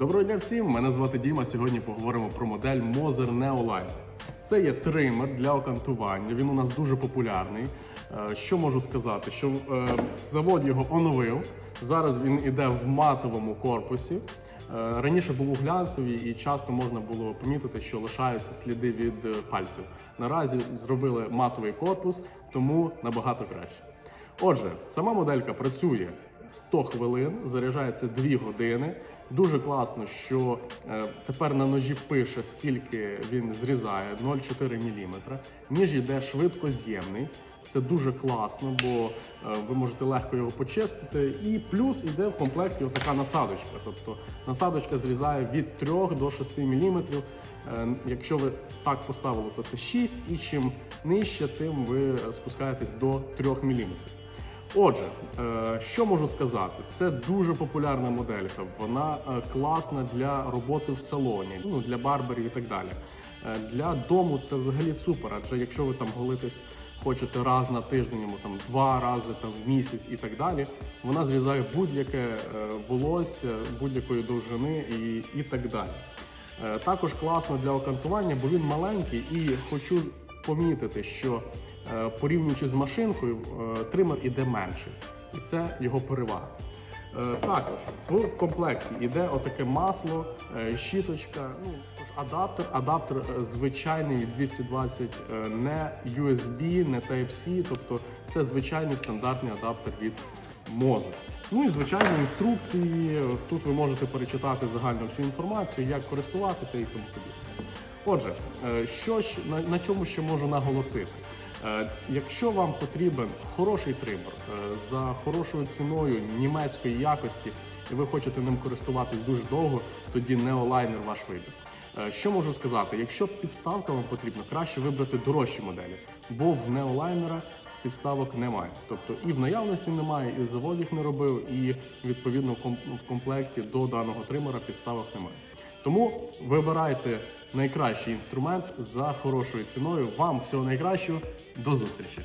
Доброго дня всім! Мене звати Діма. Сьогодні поговоримо про модель Moser Neoline. Це є тример для окантування. Він у нас дуже популярний. Е, Що можу сказати? Що е, завод його оновив. Зараз він іде в матовому корпусі. Е, Раніше був у глянцевій і часто можна було помітити, що лишаються сліди від пальців. Наразі зробили матовий корпус, тому набагато краще. Отже, сама моделька працює 100 хвилин, заряджається 2 години. Дуже класно, що е, тепер на ножі пише, скільки він зрізає 0,4 мм. Ніж йде швидкоз'ємний. Це дуже класно, бо е, ви можете легко його почистити. І плюс йде в комплекті отака насадочка. Тобто насадочка зрізає від 3 до 6 мм. Е, Якщо ви так поставили, то це 6, і чим нижче, тим ви спускаєтесь до 3 мм. Отже, е, що можу сказати? Це дуже популярна моделька. Вона е, класна для роботи в салоні, ну для барберів і так далі. Е, Для дому це взагалі супер. Адже якщо ви там голитесь хочете раз на тиждень, або там два рази там в місяць і так далі, вона зрізає будь-яке волосся будь-якої довжини і, і так далі. Також класно для окантування, бо він маленький і хочу помітити, що порівнюючи з машинкою, е, тример іде менший, і це його перевага. Е, Також в комплекті йде отаке масло, е, щіточка, ну адаптер. Адаптер е, звичайний 220, е, не USB, не Type-C, тобто це звичайний стандартний адаптер від Moze. Ну і звичайні інструкції. Тут ви можете перечитати загальну всю інформацію, як користуватися і тому подібне. Отже, е, що на чому ще можу наголосити? Е, Якщо вам потрібен хороший тример е, за хорошою ціною німецької якості, і ви хочете ним користуватись дуже довго, тоді неолайнер ваш вибір. Е, Що можу сказати? Якщо підставка вам потрібна, краще вибрати дорожчі моделі, бо в неолайнера підставок немає. Тобто і в наявності немає, і завод їх не робив, і відповідно в комплекті до даного тримера підставок немає. Тому вибирайте найкращий інструмент за хорошою ціною. Вам всього найкращого. До зустрічі!